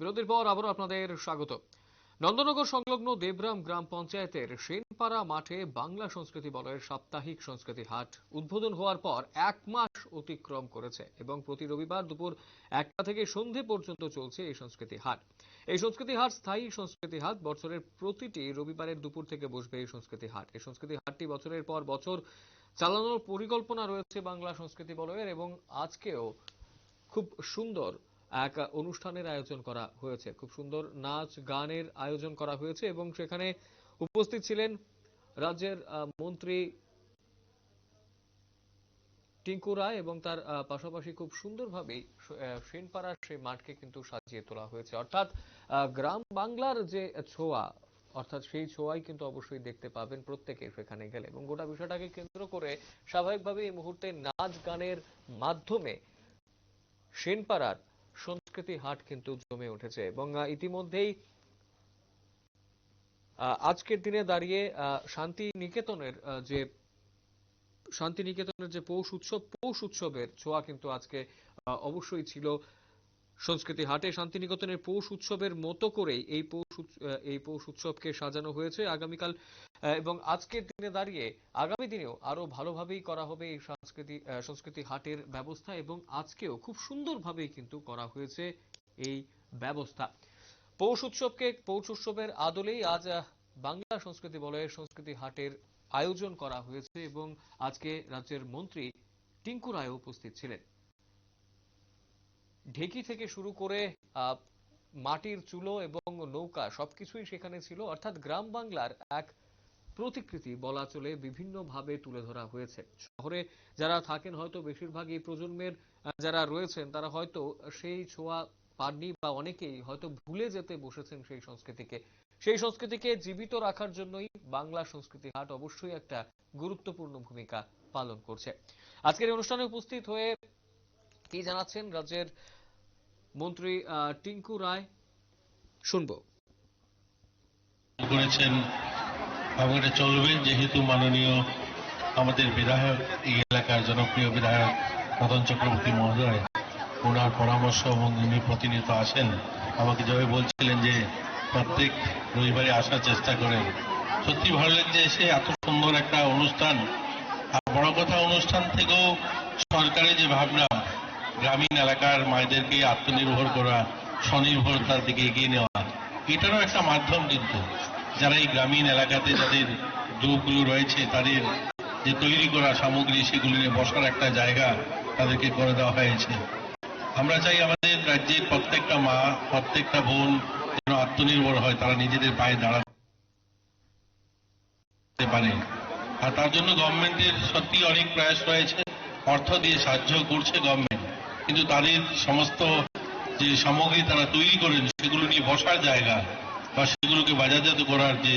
বিরতির পর আবারও আপনাদের স্বাগত। নন্দনগর সংলগ্ন দেবরাম গ্রাম পঞ্চায়েতের সেনপাড়া মাঠে বাংলা সংস্কৃতি বলয়ের সাপ্তাহিক সংস্কৃতি হাট উদ্বোধন হওয়ার পর এক মাস অতিক্রম করেছে এবং প্রতি রবিবার দুপুর একটা থেকে সন্ধে পর্যন্ত চলছে এই সংস্কৃতি হাট। এই সংস্কৃতি হাট স্থায়ী সংস্কৃতি হাট। বছরের প্রতিটি রবিবারের দুপুর থেকে বসবে এই সংস্কৃতি হাট। এই সংস্কৃতি হাটটি বছরের পর বছর চালানোর পরিকল্পনা রয়েছে বাংলা সংস্কৃতি বলয়ের এবং আজকেও খুব সুন্দর এক অনুষ্ঠানের আয়োজন করা হয়েছে। খুব সুন্দর নাচ গানের আয়োজন করা হয়েছে এবং সেখানে উপস্থিত ছিলেন রাজ্যের মন্ত্রী টিঙ্কু রায় এবং তার পাশাপাশি খুব সুন্দরভাবেই স- আহ, সেনপাড়ার সেই মাঠকে কিন্তু সাজিয়ে তোলা হয়েছে। অর্থাৎ গ্রাম বাংলার যে ছোঁয়া অর্থাৎ সেই ছোঁয়াই কিন্তু অবশ্যই দেখতে পাবেন প্রত্যেকে সেখানে গেলে এবং গোটা বিষয়টাকে কেন্দ্র করে স্বাভাবিকভাবে এই মুহূর্তে নাচ গানের মাধ্যমে সেনপাড়ার সংস্কৃতি হাট কিন্তু জমে উঠেছে এবং ইতিমধ্যেই আজকের দিনে দাঁড়িয়ে শান্তি নিকেতনের যে শান্তি নিকেতনের যে পৌষ উৎসব, পৌষ উৎসবের ছোঁয়া কিন্তু আজকে অবশ্যই ছিল। সংস্কৃতি হাটে শান্তিনিকেতনের পৌষ উৎসবের মতো করেই এই পৌষ এই পৌষ উৎসবকে সাজানো হয়েছে আগামীকাল এবং আজকের দিনে দাঁড়িয়ে আগামী দিনেও আরও ভালোভাবেই করা হবে এই সংস্কৃতি সংস্কৃতি হাটের ব্যবস্থা এবং আজকেও খুব সুন্দরভাবেই কিন্তু করা হয়েছে এই ব্যবস্থা। পৌষ উৎসবকে, পৌষ উৎসবের আদলেই আজ বাংলা সংস্কৃতি বলয়ের সংস্কৃতি হাটের আয়োজন করা হয়েছে এবং আজকে রাজ্যের মন্ত্রী টিঙ্কু রায় উপস্থিত ছিলেন। ঢেকি থেকে শুরু করে মাটির চুলো এবং নৌকা সবকিছুই সেখানে ছিল। অর্থাৎ গ্রাম বাংলার এক প্রতিকৃতি বলা চলে, বিভিন্নভাবে তুলে ধরা হয়েছে। শহরে যারা থাকেন হয়তো বেশিরভাগ এই প্রজন্মের যারা রয়েছেন, তারা হয়তো সেই ছোঁয়া পাননি বা অনেকেই হয়তো ভুলে যেতে বসেছেন সেই সংস্কৃতিকে। সেই সংস্কৃতিকে জীবিত রাখার জন্যই বাংলা সংস্কৃতি হাট অবশ্যই একটা গুরুত্বপূর্ণ ভূমিকা পালন করছে। আজকের অনুষ্ঠানে উপস্থিত হয়ে কি জানাচ্ছেন রাজ্যের মন্ত্রী টিঙ্কু রায়, শুনব। করেছেন এবং এটা চলবে, যেহেতু মাননীয় আমাদের বিধায়ক, এই এলাকার জনপ্রিয় বিধায়ক মদন চক্রবর্তী মহোদয়, ওনার পরামর্শ এবং উনি প্রতিনিয়ত আসেন, আমাকে যেভাবে বলছিলেন যে প্রত্যেক রবিবারে আসার চেষ্টা করেন, সত্যি ভালো লাগছে এসে এত সুন্দর একটা অনুষ্ঠান, আর বড় কথা, অনুষ্ঠান থেকেও সরকারের যে ভাবনা গ্রামীণ এলাকার মায়েদেরকে আত্মনির্ভর করা, স্বনির্ভরতার দিকে এগিয়ে নেওয়া। এটারও একটা মাধ্যম কিন্তু। যারা এই গ্রামীণ এলাকাতে যাদের গ্রুপগুলো রয়েছে, তাদের যে তৈরি করা সামগ্রী, সেগুলি বসার একটা জায়গা তাদেরকে করে দেওয়া হয়েছে। আমরা চাই আমাদের রাজ্যের প্রত্যেকটা মা, প্রত্যেকটা বোন যেন আত্মনির্ভর হয়, তারা নিজেদের পায়ে দাঁড়াতে পারে। আর তার জন্য গভর্নমেন্টের সত্যি অনেক প্রয়াস রয়েছে। অর্থ দিয়ে সাহায্য করছে গভর্নমেন্ট কিন্তু তাদের সমস্ত যে সামগ্রী তারা তৈরি করেন, সেগুলো নিয়ে বসার জায়গা বা সেগুলোকে বাজারজাত করার যে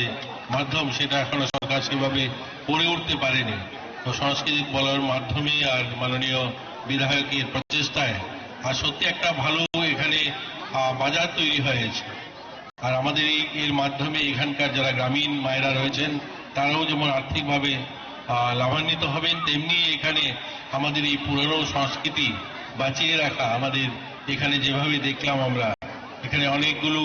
মাধ্যম, সেটা এখনও সরকার সেভাবে করে উঠতে পারেনি। তো সাংস্কৃতিক বলার মাধ্যমে আর মাননীয় বিধায়কের প্রচেষ্টায়, আর সত্যি একটা ভালো এখানে বাজার তৈরি হয়েছে। আর আমাদের এর মাধ্যমে এখানকার যারা গ্রামীণ মায়েরা রয়েছেন, তারাও যেমন আর্থিকভাবে লাভান্বিত হবেন, তেমনি এখানে আমাদের এই পুরনো সংস্কৃতি বাঁচিয়ে রাখা, আমাদের এখানে যেভাবে দেখলাম আমরা, এখানে অনেকগুলো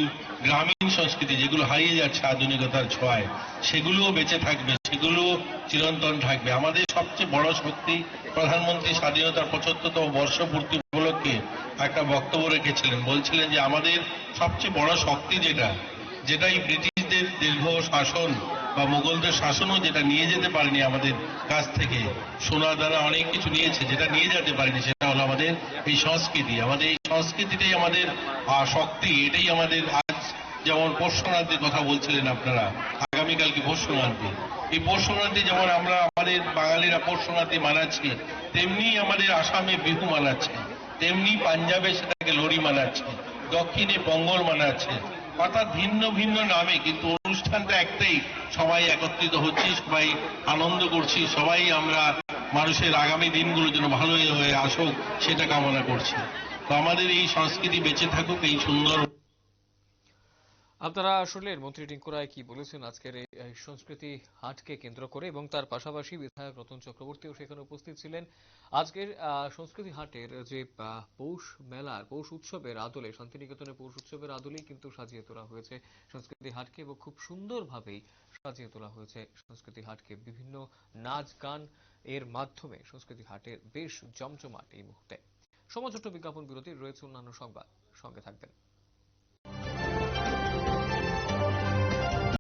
গ্রামীণ সংস্কৃতি যেগুলো হারিয়ে যাচ্ছে আধুনিকতার ছোঁয়ায়, সেগুলোও বেঁচে থাকবে, সেগুলোও চিরন্তন থাকবে। আমাদের সবচেয়ে বড় শক্তি প্রধানমন্ত্রী স্বাধীনতার পঁচাত্তরতম বর্ষপূর্তি উপলক্ষে একটা বক্তব্য রেখেছিলেন। বলছিলেন যে, আমাদের সবচেয়ে বড় শক্তি যেটা যেটা এই ব্রিটিশদের দীর্ঘ শাসন বা মুঘলদের শাসনও যেটা নিয়ে যেতে পারেনি আমাদের কাছ থেকে, সোনা দানা অনেক কিছু নিয়েছে, যেটা নিয়ে যেতে পারেনি হলো আমাদের এই সংস্কৃতি, আমাদের এই সংস্কৃতিটাই আমাদের শক্তি, এটাই আমাদের আজ যেমন পৌষ কথা বলছিলেন আপনারা, আগামীকালকে পৌষ সংক্রান্তি এই পৌষ যেমন আমরা আমাদের বাঙালিরা পৌষ মানাচ্ছি, তেমনি আমাদের আসামে বিহু মানাচ্ছে, তেমনি পাঞ্জাবে সেটাকে লোরি মানাচ্ছে, দক্ষিণে পঙ্গল মানাচ্ছে অর্থাৎ ভিন্ন ভিন্ন নামে, কিন্তু অনুষ্ঠানটা একটাই, সবাই একত্রিত হচ্ছি, সবাই আনন্দ করছি, সবাই আমরা মানুষের আগামী দিনগুলো যেন ভালো হয়ে আসুক, সেটা কামনা করছি। তো আমাদের এই সংস্কৃতি বেঁচে থাকুক, এই সুন্দর আপনারা আসলে মন্ত্রী টিঙ্কু রায় কি বলেছেন? আজকের এই সংস্কৃতি হাটকে কেন্দ্র করে এবং তার পাশাপাশি বিধায়ক রতন চক্রবর্তীও সেখানে উপস্থিত ছিলেন। আজকের সংস্কৃতি হাটের যে পৌষ মেলার পৌষ উৎসবের আদলে শান্তিনিকেতনের পৌষ উৎসবের আদলেই কিন্তু সাজিয়ে তোলা হয়েছে সংস্কৃতি হাটকে এবং খুব সুন্দরভাবেই সাজিয়ে তোলা হয়েছে সংস্কৃতি হাটকে। বিভিন্ন নাচ গান এর মাধ্যমে সংস্কৃতি হাটের বেশ জমজমাট এই মুহূর্তে। সময় ছোট্ট বিজ্ঞাপন বিরতি রয়েছে অন্যান্য সংবাদ। সঙ্গে থাকবেন।